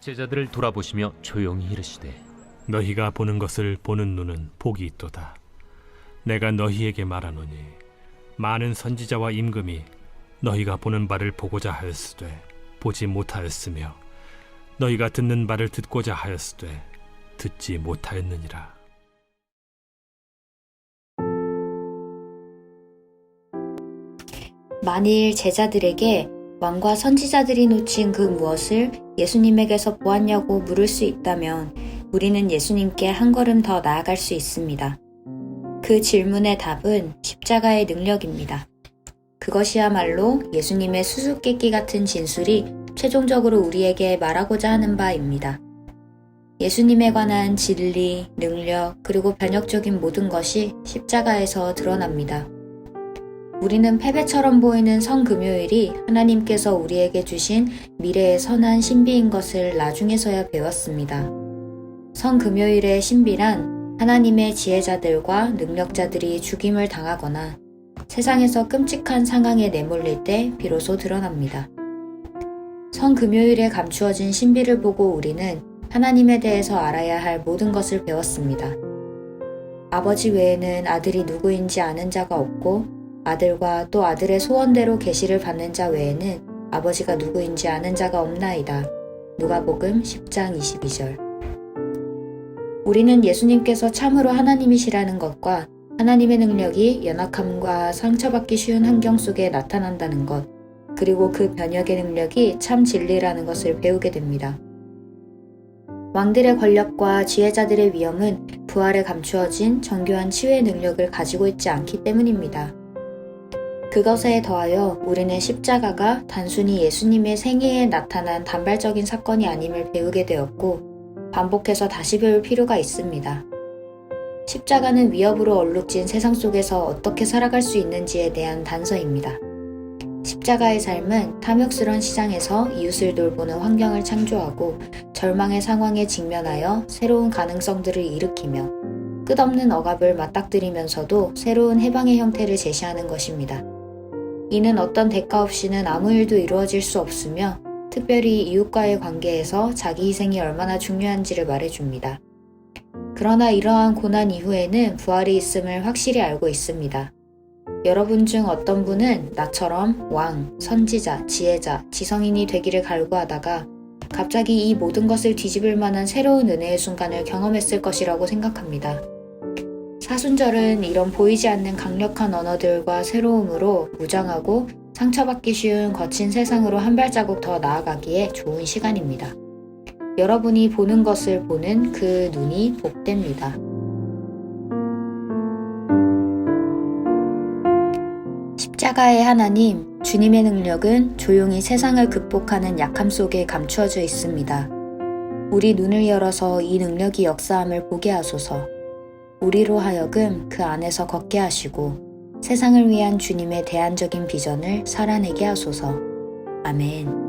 제자들을 돌아보시며 조용히 이르시되 너희가 보는 것을 보는 눈은 복이 있도다. 내가 너희에게 말하노니 많은 선지자와 임금이 너희가 보는 바를 보고자 하였으되 보지 못하였으며 너희가 듣는 바를 듣고자 하였으되 듣지 못하였느니라. 만일 제자들에게 왕과 선지자들이 놓친 그 무엇을 예수님에게서 보았냐고 물을 수 있다면 우리는 예수님께 한 걸음 더 나아갈 수 있습니다. 그 질문의 답은 십자가의 능력입니다. 그것이야말로 예수님의 수수께끼 같은 진술이 최종적으로 우리에게 말하고자 하는 바입니다. 예수님에 관한 진리, 능력, 그리고 변혁적인 모든 것이 십자가에서 드러납니다. 우리는 패배처럼 보이는 성금요일이 하나님께서 우리에게 주신 미래의 선한 신비인 것을 나중에서야 배웠습니다. 성금요일의 신비란 하나님의 지혜자들과 능력자들이 죽임을 당하거나 세상에서 끔찍한 상황에 내몰릴 때 비로소 드러납니다. 성금요일에 감추어진 신비를 보고 우리는 하나님에 대해서 알아야 할 모든 것을 배웠습니다. 아버지 외에는 아들이 누구인지 아는 자가 없고 아들과 또 아들의 소원대로 계시를 받는 자 외에는 아버지가 누구인지 아는 자가 없나이다. 누가복음 10장 22절. 우리는 예수님께서 참으로 하나님이시라는 것과 하나님의 능력이 연약함과 상처받기 쉬운 환경 속에 나타난다는 것, 그리고 그 변혁의 능력이 참 진리라는 것을 배우게 됩니다. 왕들의 권력과 지혜자들의 위엄은 부활에 감추어진 정교한 치유의 능력을 가지고 있지 않기 때문입니다. 그것에 더하여 우리는 십자가가 단순히 예수님의 생애에 나타난 단발적인 사건이 아님을 배우게 되었고, 반복해서 다시 배울 필요가 있습니다. 십자가는 위협으로 얼룩진 세상 속에서 어떻게 살아갈 수 있는지에 대한 단서입니다. 십자가의 삶은 탐욕스러운 시장에서 이웃을 돌보는 환경을 창조하고 절망의 상황에 직면하여 새로운 가능성들을 일으키며 끝없는 억압을 맞닥뜨리면서도 새로운 해방의 형태를 제시하는 것입니다. 이는 어떤 대가 없이는 아무 일도 이루어질 수 없으며 특별히 이웃과의 관계에서 자기 희생이 얼마나 중요한지를 말해줍니다. 그러나 이러한 고난 이후에는 부활이 있음을 확실히 알고 있습니다. 여러분 중 어떤 분은 나처럼 왕, 선지자, 지혜자, 지성인이 되기를 갈구하다가 갑자기 이 모든 것을 뒤집을 만한 새로운 은혜의 순간을 경험했을 것이라고 생각합니다. 사순절은 이런 보이지 않는 강력한 언어들과 새로움으로 무장하고 상처받기 쉬운 거친 세상으로 한 발자국 더 나아가기에 좋은 시간입니다. 여러분이 보는 것을 보는 그 눈이 복됩니다. 십자가의 하나님, 주님의 능력은 조용히 세상을 극복하는 약함 속에 감추어져 있습니다. 우리 눈을 열어서 이 능력이 역사함을 보게 하소서. 우리로 하여금 그 안에서 걷게 하시고 세상을 위한 주님의 대안적인 비전을 살아내게 하소서. 아멘.